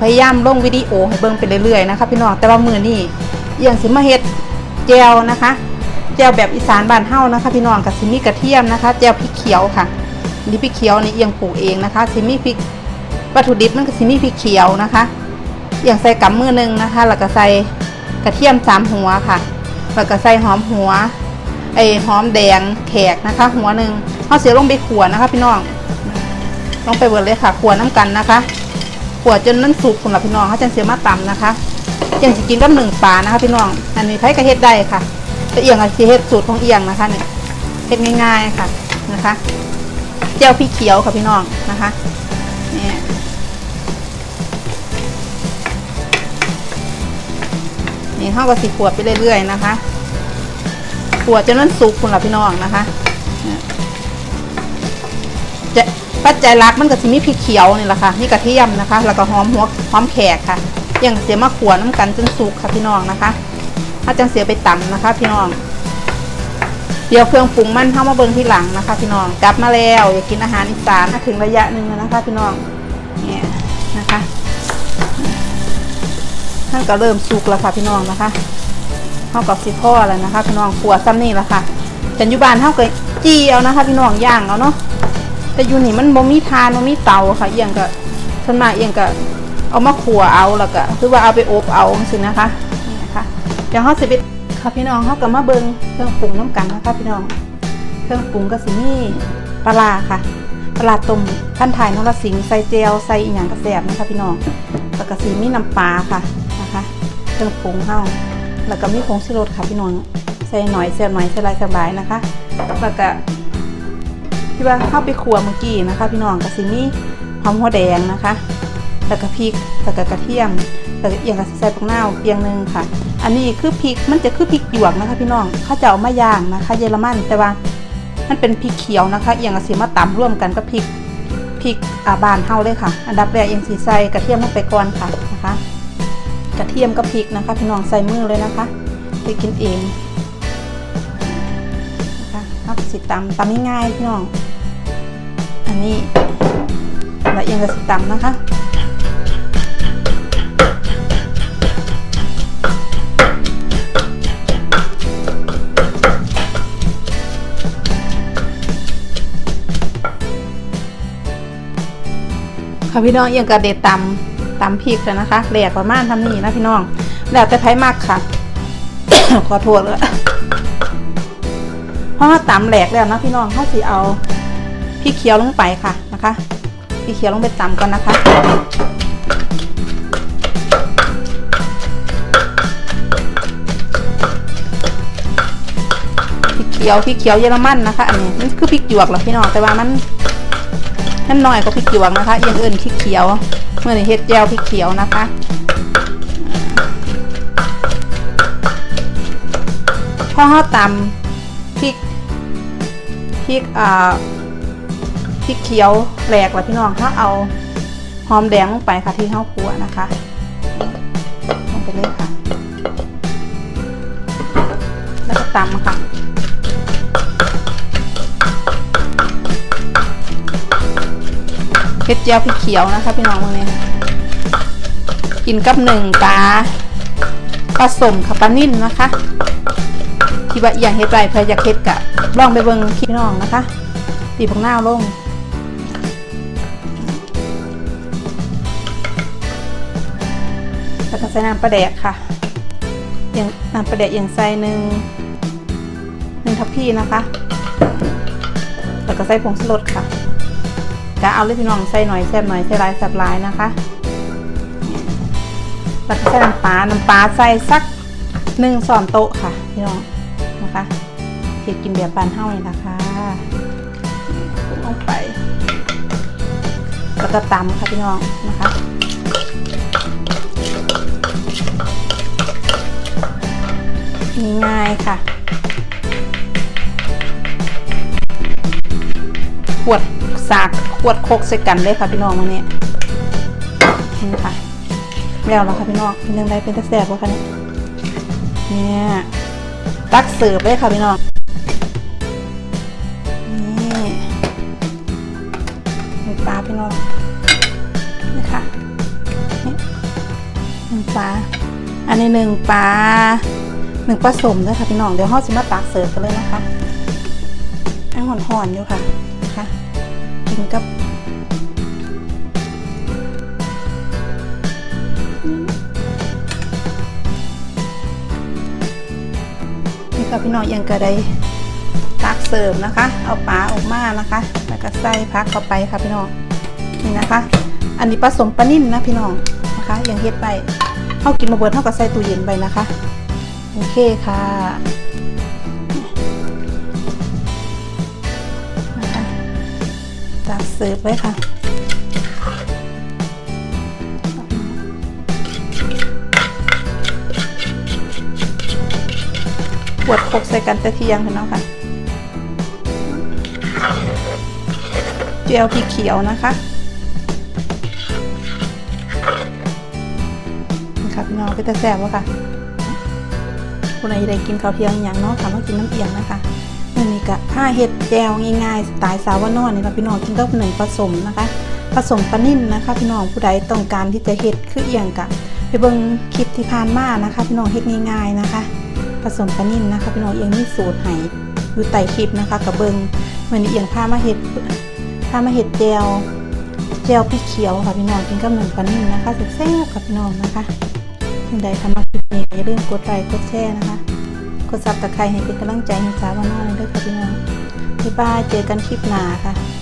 พยายามลงวิดีโอให้เบิ่งไปเรื่อยๆนะคะพี่น้องแต่ว่ามือนี่เอียงสิมาเฮ็ดแจวนะคะแจวแบบอีสานบ้านเฮานะคะพี่น้องกับสิมีกระเทียมนะคะแจวพริกเขียวค่ะนี่พริกเขียวนี่เอียงปลูกเองนะคะสิมีพริกวัตถุดิบมันก็สิมีพริกเขียวนะคะเอียงใส่กำมือหนึงนะคะแล้วก็ใส่กระเทียมสามหัวค่ะแล้วก็ใส่หอมหัวไอหอมแดงแขกนะคะ หัวหนึ่งเอาเสียลงไปขัวนะคะ พี่น้องลงไปเบิดเลยค่ะขัวน้ำกันนะคะ วจนนั่นสุกสำหรับพี่น้องเขาจะเสียมาตำนะคะยังจะกินกับหนึ่งปลานะคะพี่น้องอันนี้ไผ่กระเฮ็ดได้ค่ะแต่เอียงอะคือเฮ็ดสูตรของเอียงนะคะเนี่ยเฮ็ดง่ายๆค่ะนะคะเจียวพริกเขียวค่ะพี่น้องนะคะนี่นี่เข้ากับสีขวดไปเรื่อยๆนะคะขวดจนนั่นสุกคุณล่ะพี่น้องนะคะจะ ปัจจัยหลักมันก็สิมีพริกเขียวนี่แหละค่ะนี่กระเทียมนะคะ แล้วก็หอมหัวหอมแขกค่ะอย่างเสียมาขวน้ำกันจนสุกค่ะพี่น้องนะคะถ้าจังเสียไปตำนะคะ พี่น้อง เดี๋ยวเครื่องปรุงมันเข้ามาเบิ่งที่หลังนะคะ พี่น้องกลับมาแล้วอยากกินอาหารอีสานถึงระยะหนึ่งแล้วนะคะ พี่น้องเนี่ยนะคะท่านก็เริ่มสุกแล้วค่ะพี่น้องนะคะเข้ากับสิพ่อแล้วนะคะ พี่น้องขวซ้ำนี่แหละค่ะแต่อยุบานเท่ากับจีเอานะคะ พี่น้องย่างเอาเนาะ แต่อยู่นี่มันบ่มีทานบ่มีเตาค่ะเอียงก็ส่วนมากเอียงก็เอามาขัวเอาแล้วก็คือว่าเอาไปอบเอาสินะคะนี่นะคะเดี๋ยวเฮาสิไปค่ะพี่น้องเฮาก็มาเบิ่งเครื่องปรุงน้ำกันนะคะพี่น้อง เครื่องปรุงก็สิมีปลาค่ะปลาต้มท่านถ่ายนรสิงใส่เจลใส่อีหยังกระแสบนะคะพี่น้องแล้วก็สิมีน้ำปลาค่ะนะคะ เครื่องปรุงเฮาแล้วก็มีผงชูรสค่ะพี่น้องใส่หน่อยใส่หน่อยใส่ลายส่หลายนะคะแล้วก็ ที่ว่าเข้าไปขัวเมื่อกี้นะคะ พี่น้องกระสิมีหอมหัวแดงนะคะแล้วก็พริกแล้วก็กระเทียมแล้วก็เอียงกับใส่ปักหน้าเปียงหนึ่งค่ะ อันนี้คือพริกมันจะคือพริกหยวกนะคะ พี่น้องเขาจะเอามาย่างนะคะ เยอรมันแต่ว่ามันเป็นพริกเขียวนะคะเอียงกับสีมาตำร่วมกันกับพริกพริกอาบานเฮาเลยค่ะ อันดับแรกเอียงสีใส่กระเทียมลงไปก่อนค่ะนะคะ กระเทียมกับพริกนะคะ พี่น้องใส่มือเลยนะคะไปกินเองนะคะเอาไปสิตำตำง่ายๆพี่น้อง นี้ละเอียงกับสิตำนะคะค่ะพี่น้องเอียงกับเดดตำตำพริกแล้วนะคะแหลกประมาณทำนี่นะพี่น้องแล้วแต่ไผมากค่ะ ขอโทษเลยเพราะว่าตำแหลกแล้วนะพี่น้องเขาสิเอา ริกเขียวลงไปค่ะนะคะพริกเขียวลงไปตำก่อนนะคะพริกเขียวพริกเขียวเยอรมันนะคะอันนี้มันคือพริกหยวกเหรอพี่น้องแต่ว่ามันมันน้อยกว่าพริกหยวกนะคะย่างอื่นพริกเขียวเมื่อนี้เฮ็ดแจ่วพริกเขียวนะคะพอเขาตำพริกพริกอ่า พริกเขียวแหลกแล้วพี่น้องเขาเอาหอมแดงลงไปค่ะที่ข้าวคั่วนะคะลงไปเลยค่ะ แล้วก็ตำค่ะเฮ็ดเจียวพริกเขียวนะคะพี่น้องวันนี้กินกับหนึ่งปลาผสมกับปลานิ่นนะคะที่ว่าอย่างเฮ็ดไรเพื่ออยากเฮ็ดกะลองไปเบิ่งพี่น้องนะคะตีผักหน้าลง แล้วก็ใส่น้ำปลาแดกค่ะ อย่างน้ำปลาแดกอย่างใส่หนึ่งหนึ่งทัพพี่นะคะ แล้วก็ใส่ผงชูรสค่ะจะเอาเลยพี่น้องใส่หน่อยแซ่บหน่อยใส่ลายแซ่บลายนะคะ แล้วก็ใส่น้ำปลา น้ำปลาใส่สักหนึ่งส่อนโต๊ะค่ะพี่น้องนะคะเห็ดกินแบบบานเฮ้าเลยนะคะลงไป แล้วก็ตำค่ะพี่น้องนะคะ ง่ายๆค่ะ ขวดสากขวดโคกใส่กันเลยค่ะพี่น้องวันนี้นี่ค่ะแล้วแล้วค่ะพี่น้องเป็นยังไงเป็นตะแสบวะคะเนี่ยเนี่ยตักเสิร์ฟเลยค่ะพี่น้องนี่มีปลาพี่น้องนี่ค่ะนี่ปลาอันนี้หนึ่งปลา หนึ่งปลาสมด้วยค่ะพี่น้องเดี๋ยวห่อสิมาตักเสิร์ฟกันเลยนะคะอันหอนๆอยู่ค่ะนะคะกินกับนี่ค่ะพี่น้องยังกระไดตักเสิร์ฟนะคะ เอาปลาออกมานะคะ แล้วก็ใส่พักเข้าไปค่ะพี่น้องนี่นะคะ อันนี้ผสมปลานิ่มนะพี่น้องนะคะยังเฮ็ดไปเข้ากินมาเบิดเท่ากับใส่ตู้เย็นไปนะคะ โอเคค่ะตักเสิร์ฟไว้ค่ะปวดคกใส่กันแต่เที่ยงพี่น้องค่ะเจลพริกเขียวนะคะนี่ค่ะพี่น้องไปแต่แซ่บวะค่ะ คนไหนได้กินข้าวเที่ยงอย่างเนาะถามว่ากินน้ำเอียงนะคะมื่นี้กะผ้าเห็ดแจวง่ายๆสไตล์สาวนอนนี่ค่ะพี่น้องกินกับหนึ่งผสมนะคะ ผสมปลานิ่มนะคะ พี่น้องผู้ใดต้องการที่จะเห็ดคือเอียงกะไปเบิ่งคลิปที่ผ่านมานะคะ พี่น้องเห็ดง่ายๆนะคะ ผสมปลานิ่มนะคะ พี่น้องเอียงมีสูตรให้อยู่ใต้คลิปนะคะกับเบิงเหมือนเอียงผ้ามาเห็ดผ้ามาเห็ดแจวแจวพริกเขียวค่ะพี่น้องกินกับหนึ่งปลานิ่มนะคะแซ่บๆค่ะพี่น้องนะคะ ถึงใดทำมาคลิปนี้อย่าลืมกดไลค์กดแชร์นะคะ กดซับตะไคร้ให้เป็นกำลังใจให้สาววันน้อยด้วยค่ะพี่น้องบ๊ายบายเจอกันคลิปหน้าค่ะ